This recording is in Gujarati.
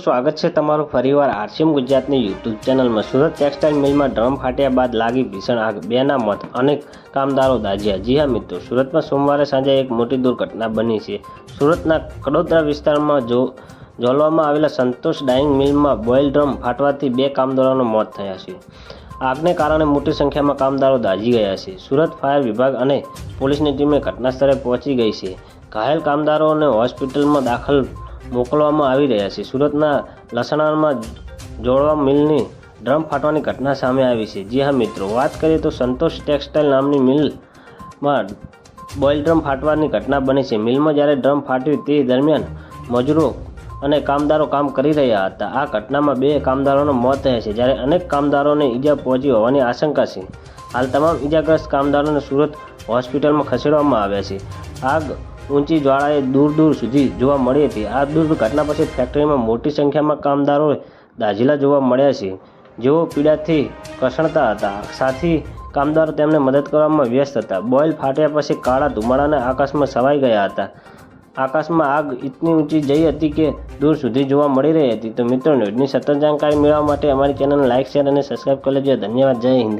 સ્વાગત છે તમારું ફરીવાર આરસીએમ ગુજરાતની યુટ્યુબ ચેનલમાં. સુરત ટેક્સટાઇલ મિલમાં ડ્રમ ફાટ્યા બાદ લાગી ભીષણ આગ, બેના મોત, અનેક કામદારો દાઝ્યા. જી હા મિત્રો, સુરતમાં સોમવારે સાંજે એક મોટી દુર્ઘટના બની છે. સુરતના કડોદરા વિસ્તારમાં જો જોલવામાં આવેલા સંતોષ ડાઇંગ મિલમાં બોઇલ ડ્રમ ફાટવાથી બે કામદારોના મોત થયા છે. આગને કારણે મોટી સંખ્યામાં કામદારો દાઝી ગયા છે. સુરત ફાયર વિભાગ અને પોલીસની ટીમે ઘટના સ્થળે પહોંચી ગઈ છે. ઘાયલ કામદારોને હોસ્પિટલમાં દાખલ મોકલવામાં આવી રહ્યા છે. સુરતના લસણામાં જોડવા મિલની ડ્રમ ફાટવાની ઘટના સામે આવી છે. જી હા, મિત્રો. વાત કરીએ તો સંતોષ ટેક્સટાઇલ નામની મિલમાં બોઇલ ડ્રમ ફાટવાની ઘટના બની છે. મિલમાં જ્યારે ડ્રમ ફાટ્યું, તે દરમિયાન મજૂરો અને કામદારો કામ કરી રહ્યા હતા. આ ઘટનામાં બે કામદારોનું મોત થયા છે. જ્યારે અનેક કામદારોને ઈજા પહોંચી હોવાની આશંકા છે. હાલ તમામ ઈજાગ્રસ્ત કામદારોને સુરત હોસ્પિટલમાં ખસેડવામાં આવ્યા છે. આગ ઊંચી જ્વાળાએ દૂર દૂર સુધી જોવા મળી હતી. આ દુર્ઘટના પછી ફેક્ટરીમાં મોટી સંખ્યામાં કામદારો દાઝીલા જોવા મળ્યા છે. જેઓ પીડાથી કસણતા હતા. સાથી કામદારો તેમને મદદ કરવામાં વ્યસ્ત હતા. બોઇલ ફાટ્યા પછી કાળા ધુમાડાના આકાશમાં છવાઈ ગયા હતા. આકાશમાં આગ એટલી ઊંચી જઈ હતી કે દૂર સુધી જોવા મળી રહી હતી. તો મિત્રો, ન્યૂઝની સતત જાણકારી મેળવવા માટે અમારી ચેનલને લાઇક શેર અને સબસ્ક્રાઈબ કરી લેજો. ધન્યવાદ. જય હિન્દ.